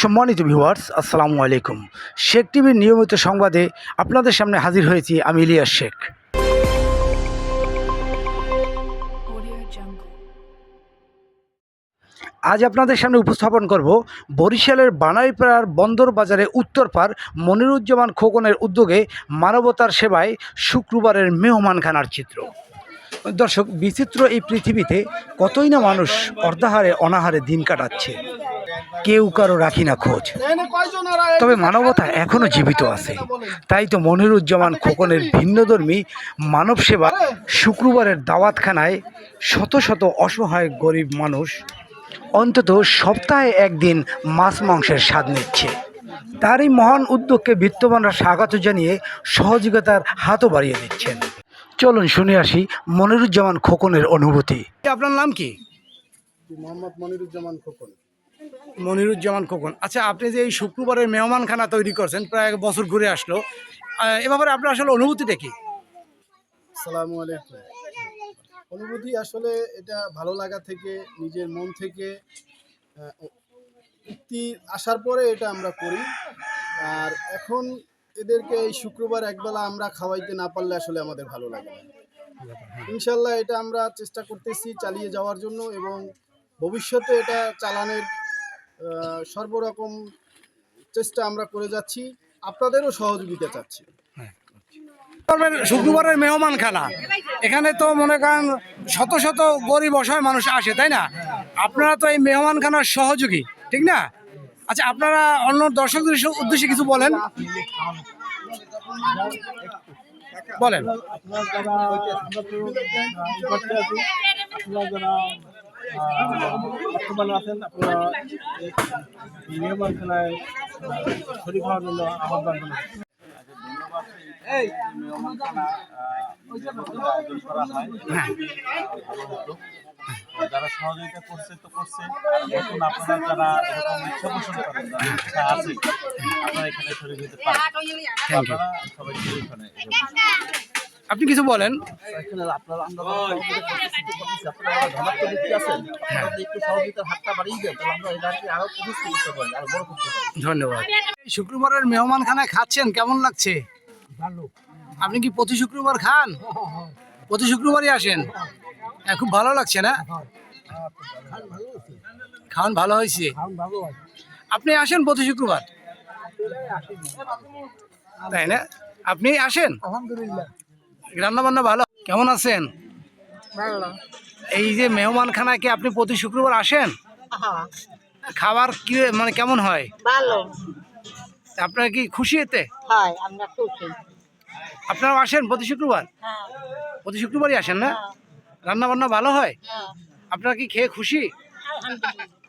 সম্মানিত ভিউয়ার্স আসসালামু আলাইকুম। শেখ টিভির নিয়মিত সংবাদে আপনাদের সামনে হাজির হয়েছি আমি ইলিয়াস শেখ। আজ আপনাদের সামনে উপস্থাপন করব বরিশালের বানাইপাড়ার বন্দর বাজারে উত্তরপাড় মনিরুজ্জামান খোকনের উদ্যোগে মানবতার সেবায় শুক্রবারের মেহমানখানার চিত্র। দর্শক বিচিত্র এই পৃথিবীতে কতই না মানুষ অর্ধাহারে অনাহারে দিন কাটাচ্ছে। কেউ কারও রাখি না খোঁজ। তবে মানবতা এখনও জীবিত আছে। তাই তো মনিরুজ্জামান খোকনের ভিন্নধর্মী মানব সেবা শুক্রবারের দাওয়াতখানায় শত শত অসহায় গরিব মানুষ অন্তত সপ্তাহে একদিন মাছ মাংসের স্বাদ নিচ্ছে। তার এই মহান উদ্যোগকে বিত্তবানরা স্বাগত জানিয়ে সহযোগিতার হাতও বাড়িয়ে দিচ্ছেন। চলুন শুনে আসি মনিরুজ্জামান খোকনের অনুভূতি। আপনার নাম কি? মোহাম্মদ মনিরুজ্জামান খোকন। মনিরুজ্জামান খোকন। আচ্ছা আপনি যে এই শুক্রবারের মেহমানখানা তৈরি করছেন, প্রায় এক বছর ঘুরে আসলো। এ ব্যাপারে আপনার আসলে অনুভূতিটা কি? সালামু আলাইকুম। অনুভূতি আসলে এটা ভালো লাগা থেকে, নিজের মন থেকে উক্তি আসার পরে এটা আমরা করি। আর এখন এদেরকে এই শুক্রবার একবেলা আমরা খাওয়াইতে না পারলে আসলে আমাদের ভালো লাগে ইনশাল্লাহ এটা আমরা চেষ্টা করতেছি চালিয়ে যাওয়ার জন্য এবং ভবিষ্যতে এটা চালানোর সর্বরকম চেষ্টা আমরা করে যাচ্ছি। আপনাদেরও সহযোগিতা চাচ্ছি। শুক্রবারের মেহমান মেহমানখানা এখানে তো মনে করেন শত শত গরিব অসহায় মানুষ আসে তাই না? আপনারা তো এই মেহমান মেহমানখানার সহযোগী ঠিক না? আচ্ছা আপনারা অন্য দর্শকদের উদ্দেশ্যে কিছু বলেন। বলেন। বর্তমানে আছেন আপনারা খেলায় শরীর হওয়ার জন্য আহ্বান জানাচ্ছি। যারা সহযোগিতা করছে তো করছে। নতুন আপনারা যারা এরকম ইচ্ছা পোষণ করেন যারা ইচ্ছা আছে আপনারা এখানে শরীর হতে পারেন। আপনারা সবাই এখানে আপনি কিছু বলেন। ধন্যবাদ। শুক্রবারের মেহমানখানায় খাচ্ছেন কেমন লাগছে? আপনি কি প্রতি শুক্রবার খান? প্রতি শুক্রবারই আসেন? হ্যাঁ, খুব ভালো লাগছে না? খাওয়ান ভালো হয়েছে। আপনি আসেন প্রতি শুক্রবার? তাই না? আপনি আসেন? আলহামদুলিল্লাহ। রান্না বান্না ভালো? কেমন আছেন? ভালো। এই যে মেহমানখানায় কি আপনি প্রতি শুক্রবার আসেন? খাবার কি মানে কেমন হয়? ভালো। আপনারা কি খুশি এতে? হয় আমরা খুশি। আপনারা আসেন প্রতি শুক্রবার? হ্যাঁ। প্রতি শুক্রবারই আসেন না? রান্না বান্না ভালো হয়? হ্যাঁ। আপনারা কি খেয়ে খুশি? আলহামদুলিল্লাহ।